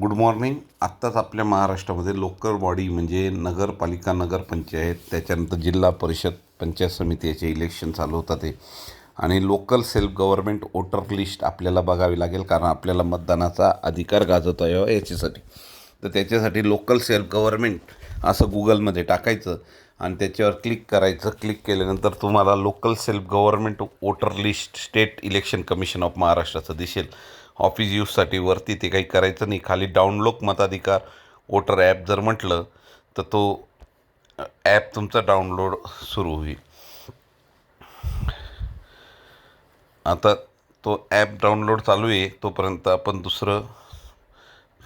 Good morning. आत्ताच आपल्या महाराष्ट्रामध्ये लोकल बॉडी म्हणजे नगरपालिका नगरपंचायत त्याच्यानंतर जिल्हा परिषद पंचायत समिती याचे इलेक्शन चालू होतात ते आणि local self government voter list आपल्याला बघावी लागेल कारण आपल्याला मतदानाचा अधिकार गाजवता यावा याच्यासाठी. तर त्याच्यासाठी लोकल सेल्फ गव्हर्नमेंट असं गुगलमध्ये टाकायचं आणि त्याच्यावर क्लिक करायचं. क्लिक केल्यानंतर तुम्हाला local self government voter list state election commission of महाराष्ट्राचं दिसेल. ऑफिस यूजसाठी वरती ते काही करायचं नाही. खाली डाउनलोड मताधिकार वोटर ॲप जर म्हटलं तर तो ॲप तुमचा डाउनलोड सुरू होईल. आता तो ॲप डाउनलोड चालू आहे तोपर्यंत आपण दुसरं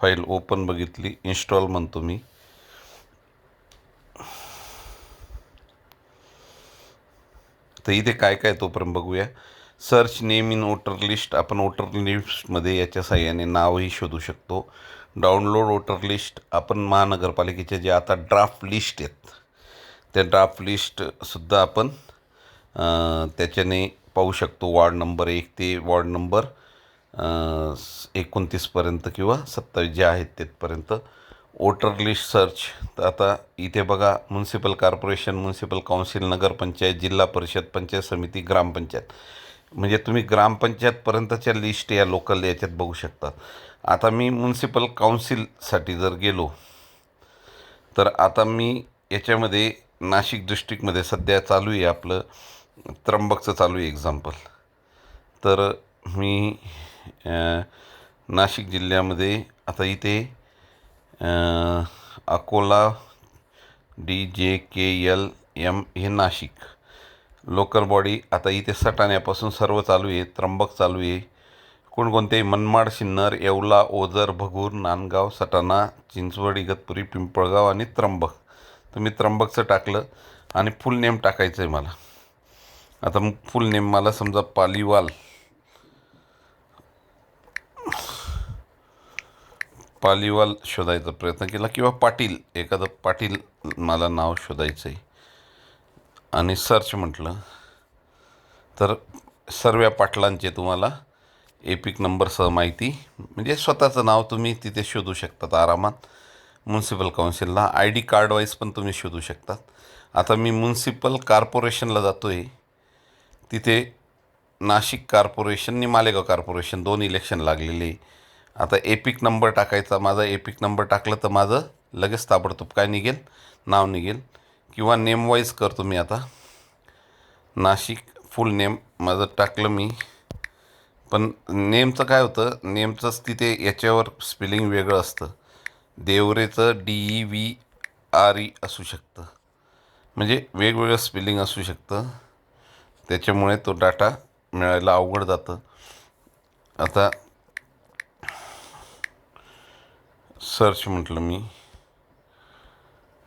फाईल ओपन बघितली इन्स्टॉल म्हणतो मी. तर इथे काय काय तोपर्यंत बघूया. Search name in voter list आपण वोटर लिस्टमध्ये याच्या साह्याने नावही शोधू शकतो. डाउनलोड वोटर लिस्ट आपण महानगरपालिकेचे जे आता ड्राफ्ट लिस्ट आहेत त्या ड्राफ्ट लिस्टसुद्धा आपण त्याच्याने पाहू शकतो. वॉर्ड नंबर एक ते वॉर्ड नंबर एकोणतीसपर्यंत किंवा सत्तावीस जे आहेत तिथपर्यंत. वोटर लिस्ट सर्च तर आता इथे बघा municipal corporation municipal council nagar panchayat जिल्हा परिषद पंचायत समिती ग्रामपंचायत म्हणजे तुम्ही ग्रामपंचायतपर्यंतच्या लिस्ट या लोकल याच्यात बघू शकता. आता मी म्युन्सिपल काउन्सिलसाठी जर गेलो तर आता मी याच्यामध्ये नाशिक डिस्ट्रिक्टमध्ये सध्या चालू आहे आपलं त्र्यंबकचं चालू आहे एक्झाम्पल तर मी नाशिक जिल्ह्यामध्ये आता इथे अकोला डी जे के यल एम हे नाशिक. लोकल बॉडी आता इथे सटाण्यापासून सर्व चालू आहे त्र्यंबक चालू आहे. कोणकोणते मनमाड सिन्नर येवला ओझर भगूर नांदगाव सटाणा चिंचवड इगतपुरी पिंपळगाव आणि त्र्यंबक. तर मी त्र्यंबकचं टाकलं आणि फुल नेम टाकायचं आहे मला. आता मग फुल नेम मला समजा पालीवाल. पालीवाल शोधायचा प्रयत्न केला किंवा पाटील एखादं पाटील मला नाव शोधायचं आहे आणि सर्च म्हटलं तर सर्व पाटलांचे तुम्हाला एपिक नंबरसह माहिती म्हणजे स्वतःचं नाव तुम्ही तिथे शोधू शकतात आरामात. म्युन्सिपल काउन्सिलला आय डी कार्डवाईज पण तुम्ही शोधू शकतात. आता मी म्युन्सिपल कॉर्पोरेशनला जातो आहे तिथे नाशिक कॉर्पोरेशन आणि मालेगाव कॉर्पोरेशन दोन इलेक्शन लागलेले. आहे. आता एपिक नंबर टाकायचा माझा एपिक नंबर टाकलं तर माझं लगेच ताबडतोब काय निघेल? नाव निघेल. किंवा नेमवाईज करतो मी आता. नाशिक फुल नेम माझं टाकलं मी. पण नेमचं काय होतं नेमचंच तिथे याच्यावर स्पेलिंग वेगळं असतं. देवरेचं D E V R E असू शकतं. म्हणजे वेगवेगळं स्पेलिंग असू शकतं. त्याच्यामुळे तो डाटा मिळायला अवघड जातं. आता सर्च म्हटलं मी.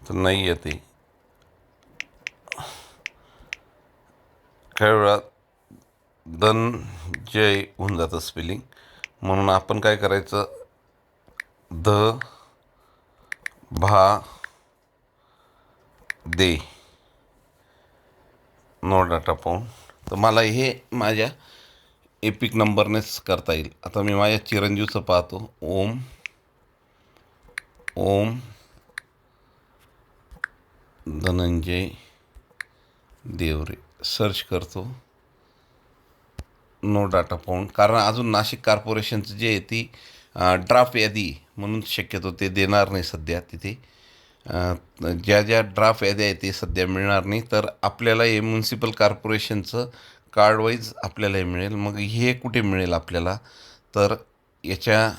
तर नाही येते काही वेळा धनजय होऊन जातं स्पेलिंग म्हणून आपण काय करायचं? ध भा दे. नो डाटा पाहून तर मला हे माझ्या एपिक नंबरनेच करता येईल. आता मी माझ्या चिरंजीवचं पाहतो. ओम ओम धनंजय देवरे. सर्च करतो. नो डाटा पाहून कारण अजून नाशिक कॉर्पोरेशनचं जे आहे ती ड्राफ्ट यादी म्हणून शक्यतो ते देणार नाही सध्या तिथे. ज्या ज्या ड्राफ्ट याद्या आहेत ते सध्या मिळणार नाही. तर आपल्याला हे म्युन्सिपल कॉर्पोरेशनचं कार्डवाईज आपल्याला हे मिळेल. मग हे कुठे मिळेल आपल्याला? तर याच्या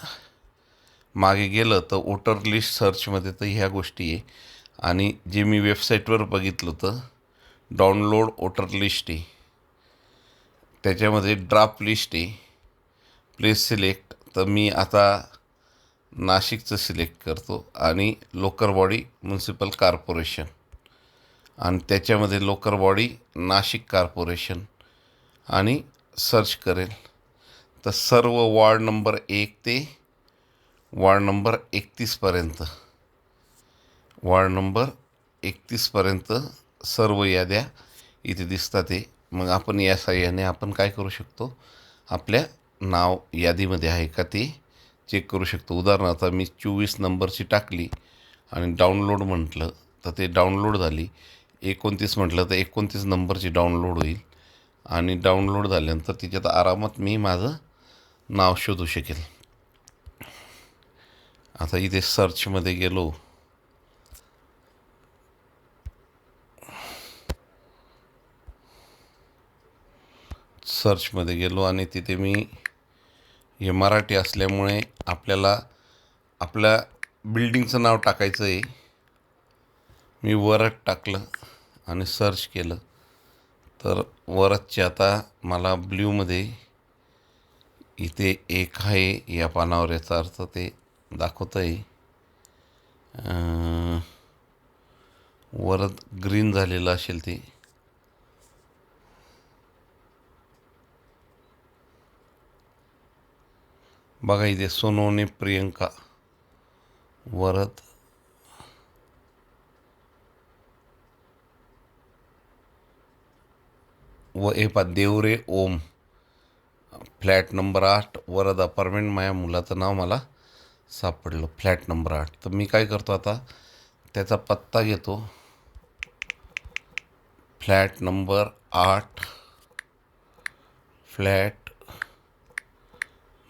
मागे गेलं तर वोटर लिस्ट सर्चमध्ये तर ह्या गोष्टी आहे. आणि जे मी वेबसाईटवर बघितलं होतं डाउनलोड वोटर लिस्ट आहे. त्याच्यामध्ये ड्राफ्ट लिस्ट आहे. Place select. तर मी आता नाशिकचं सिलेक्ट करतो आणि लोकर बॉडी म्युन्सिपल कॉर्पोरेशन. आणि त्याच्यामध्ये लोकर बॉडी नाशिक कॉर्पोरेशन आणि सर्च करेल. तर सर्व वॉर्ड नंबर एक ते वॉर्ड नंबर एकतीसपर्यंत वॉर्ड नंबर एकतीसपर्यंत सर्व याद्या इथे दिसतात आहे मग आपण या साह्याने आपण काय करू शकतो? आपल्या नाव यादीमध्ये आहे का ते चेक करू शकतो. उदाहरणार्थ मी चोवीस नंबरची टाकली आणि डाउनलोड म्हटलं तर ते डाउनलोड झाली. एकोणतीस म्हटलं तर एकोणतीस नंबरची डाउनलोड होईल. आणि डाउनलोड झाल्यानंतर तिच्यात आरामात मी माझं नाव शोधू शकेल. आता इथे सर्चमध्ये गेलो. सर्चमध्ये गेलो आणि तिथे मी हे मराठी असल्यामुळे आपल्याला आपल्या बिल्डिंगचं नाव टाकायचं आहे मी वरद टाकलं आणि सर्च केलं. तर वरदचे आता मला ब्ल्यूमध्ये इथे एक आहे या पानावर याचा अर्थ ते दाखवतं आहे वरद ग्रीन झालेलं असेल ते. बघा इथे सोनोने प्रियंका वरद व हे पा देवरे ओम. फ्लॅट नंबर आठ वरद अपार्टमेंट माझ्या मुलाचं नाव मला सापडलं फ्लॅट नंबर आठ. तर मी काय करतो आता त्याचा पत्ता घेतो. फ्लॅट नंबर आठ फ्लॅट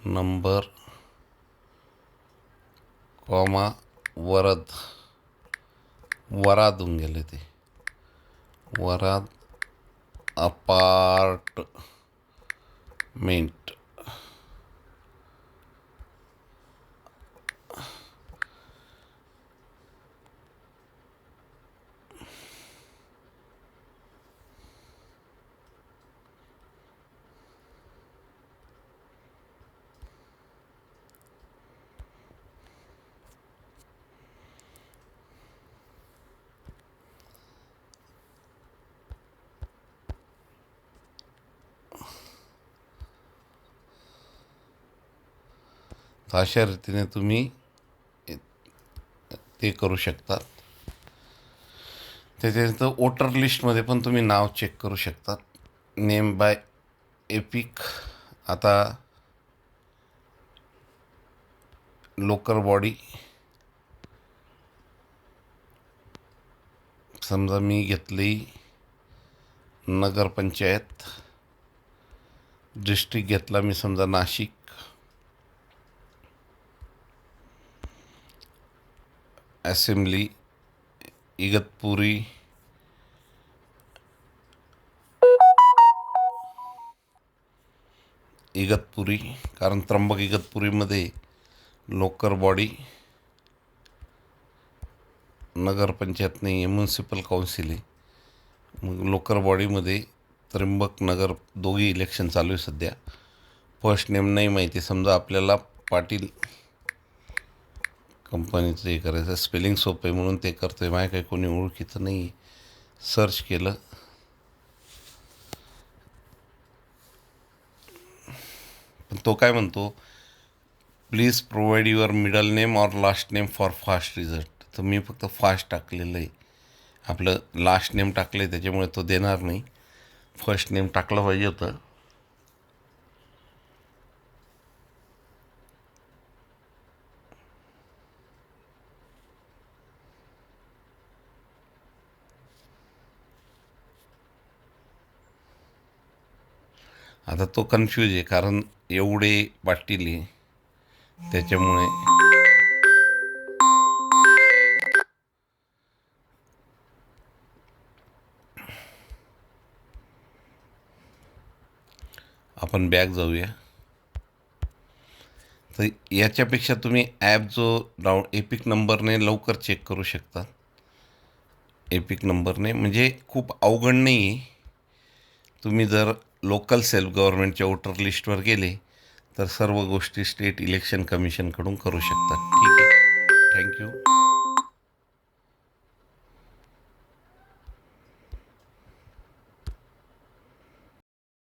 नंबर कॉमा वरद. वराद होऊन गेले ते. वराद अपार्टमेंट तर अशा रीतीने तुम्ही ते करू शकतात त्याच्यानंतर वोटर लिस्टमध्ये पण तुम्ही नाव चेक करू शकतात नेम बाय एपिक आता लोकल बॉडी समजा मी घेतली नगरपंचायत. डिस्ट्रिक्ट घेतला मी समजा नाशिक. असेंब्ली इगतपुरी इगतपुरी कारण त्र्यंबक इगतपुरीमध्ये लोकर बॉडी नगरपंचायत नाही आहे म्युन्सिपल काउन्सिल आहे मग लोकर बॉडीमध्ये त्र्यंबक नगर दोघी इलेक्शन चालू आहे सध्या फर्स्ट नेम नाही माहिती समजा आपल्याला पाटील कंपनीचं हे करायचं. स्पेलिंग सोपं आहे म्हणून ते करतो आहे माझ्या काही कोणी ओळखीचं नाही. सर्च केलं. पण तो काय म्हणतो? Please provide your middle name or last name for fast result तर मी फक्त फास्ट टाकलेलं आहे. आपलं लास्ट नेम टाकलं आहे त्याच्यामुळे तो देणार नाही. फर्स्ट नेम टाकलं पाहिजे होतं. आता तो कन्फ्यूज आहे कारण एवढे पाटील आहे त्याच्यामुळे आपण बॅग जाऊया. तर याच्यापेक्षा तुम्ही ॲप जो डाऊन एपिक नंबरने लवकर चेक करू शकता. एपिक नंबरने म्हणजे खूप अवघड नाही आहे. तुम्ही जर लोकल सेल्फ गव्हर्नमेंटच्या वोटर लिस्टवर गेले तर सर्व गोष्टी स्टेट इलेक्शन कमिशनकडून करू शकतात. ठीक आहे. थँक्यू